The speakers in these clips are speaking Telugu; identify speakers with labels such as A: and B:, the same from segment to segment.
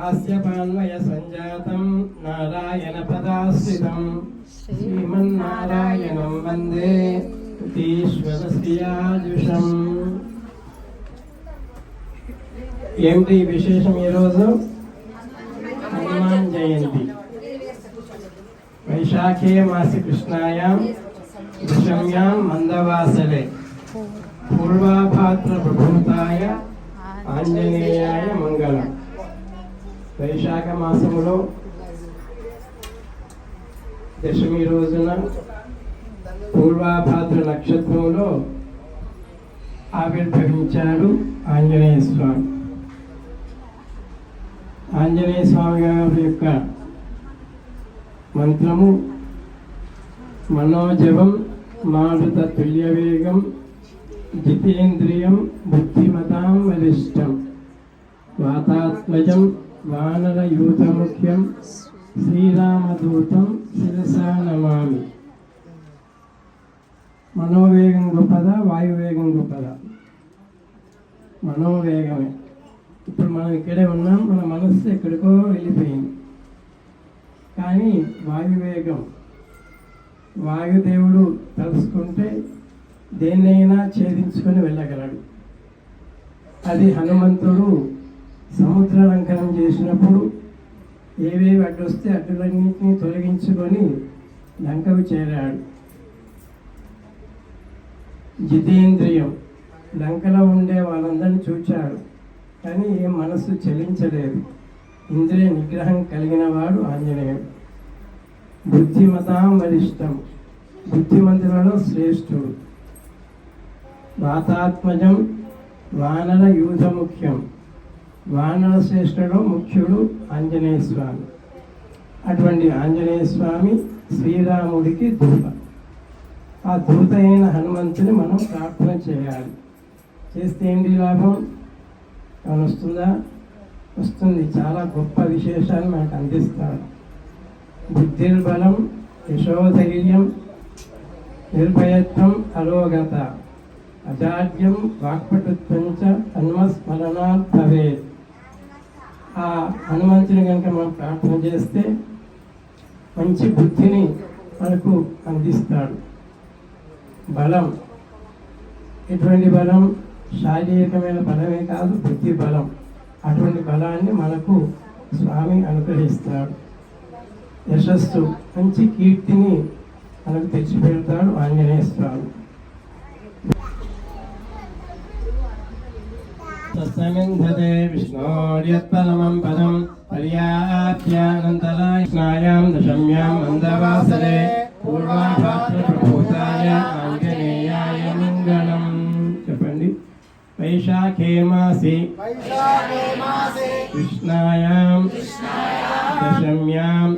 A: కాశ్యపాన్వయ సంజాతం నారాయణ పదాశ్రితం. శ్రీమన్నారాయణం వందే ఈశ్వర శ్రియాజుషం ఏమిటి విశేషం ఈరోజు? హనుమాన్ జయంతి. వైశాఖే మాసి కృష్ణాయాం విషమ్యాం మందవాసలే. పూర్వాభాద్ర ప్రభూతాయ ఆంజనేయాయ మంగళం. వైశాఖ మాసంలో దశమి రోజున పూర్వాభాద్ర నక్షత్రంలో ఆవిర్భవించాడు ఆంజనేయ స్వామి. ఆంజనేయ స్వామి గారి యొక్క మంత్రము మనోజవం మారుత తుల్యవేగం జితేంద్రియం బుద్ధిమతాం వరిష్టం వాతాత్మజం వానరయూతముఖ్యం శ్రీరామదూతం శిరసా నమామి. మనోవేగం గొప్పద వాయువేగం గొప్పద. మనోవేగమే. ఇప్పుడు మనం ఇక్కడే ఉన్నాం మన మనస్సు ఎక్కడికో వెళ్ళిపోయింది. కానీ వాయువేగం వాయుదేవుడు తలుసుకుంటే దేన్నైనా ఛేదించుకొని వెళ్ళగలడు. అది హనుమంతుడు సముద్ర లంకనం చేసినప్పుడు ఏవేవి అడ్డొస్తే అడ్డులన్నింటినీ తొలగించుకొని లంకకు చేరాడు. జితేంద్రియం. లంకలో ఉండే వాళ్ళందరినీ చూచాడు. కానీ ఏ మనస్సు చలించలేదు ఇంద్రియ నిగ్రహం కలిగిన వాడు ఆంజనేయుడు. బుద్ధిమతాం వరిష్టం బుద్ధిమంతులలో శ్రేష్ఠుడు. వాతాత్మజం వానర యూధ ముఖ్యం వానర శ్రేష్ఠుడు ముఖ్యుడు ఆంజనేయ స్వామి. అటువంటి ఆంజనేయ స్వామి శ్రీరాముడికి దూత. ఆ దూత అయిన హనుమంతుని మనం ప్రార్థన చేయాలి. చేస్తే ఏంటి లాభం? ఏమైనా వస్తుందా. వస్తుంది చాలా గొప్ప విశేషాలు మనకు అందిస్తారు బుద్ధిర్బలం యశోధైర్యం నిర్భయత్వం అరోగత అజాడ్యం వాక్పటుత్వం చ హనుమస్మరణాత్ భవేత్. ఆ హనుమంతుని కనుక మనం ప్రార్థన చేస్తే మంచి బుద్ధిని మనకు అందిస్తాడు. బలం. ఎటువంటి బలం? శారీరకమైన బలమే కాదు బుద్ధి బలం. అటువంటి బలాన్ని మనకు స్వామి అనుగ్రహిస్తాడు. యశస్సు మంచి కీర్తిని మనకు తెచ్చిపెడతాడు ఆంజనేయ స్వామి. తస్మింధతే విష్ణోర్యత్పరమం పదం పర్యాప్యానంతరాయ దశమ్యాం మందవాసరే పూర్వాభాద్రప్రభూతాయ ఆంజనేయాయ మంగళం చెప్పండి। వైశాఖే మాసే కృష్ణాయాం దశమ్యాం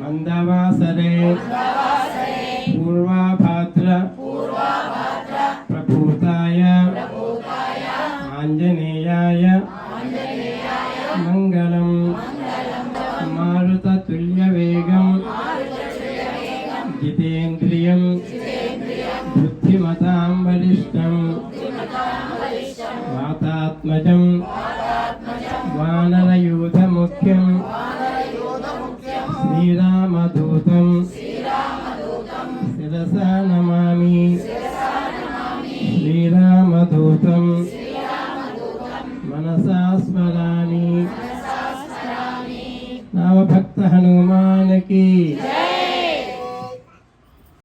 A: మందవాసరే మంగళం. మారుతతుల్యవేగం జితేంద్రియం. బుద్ధిమతాం వరిష్టం వాతాత్మజం. వానరయూధముఖ్యం. శ్రీరామదూతం. శిరసా నమామి. శ్రీరామదూతం. హనుమానకి.
B: జై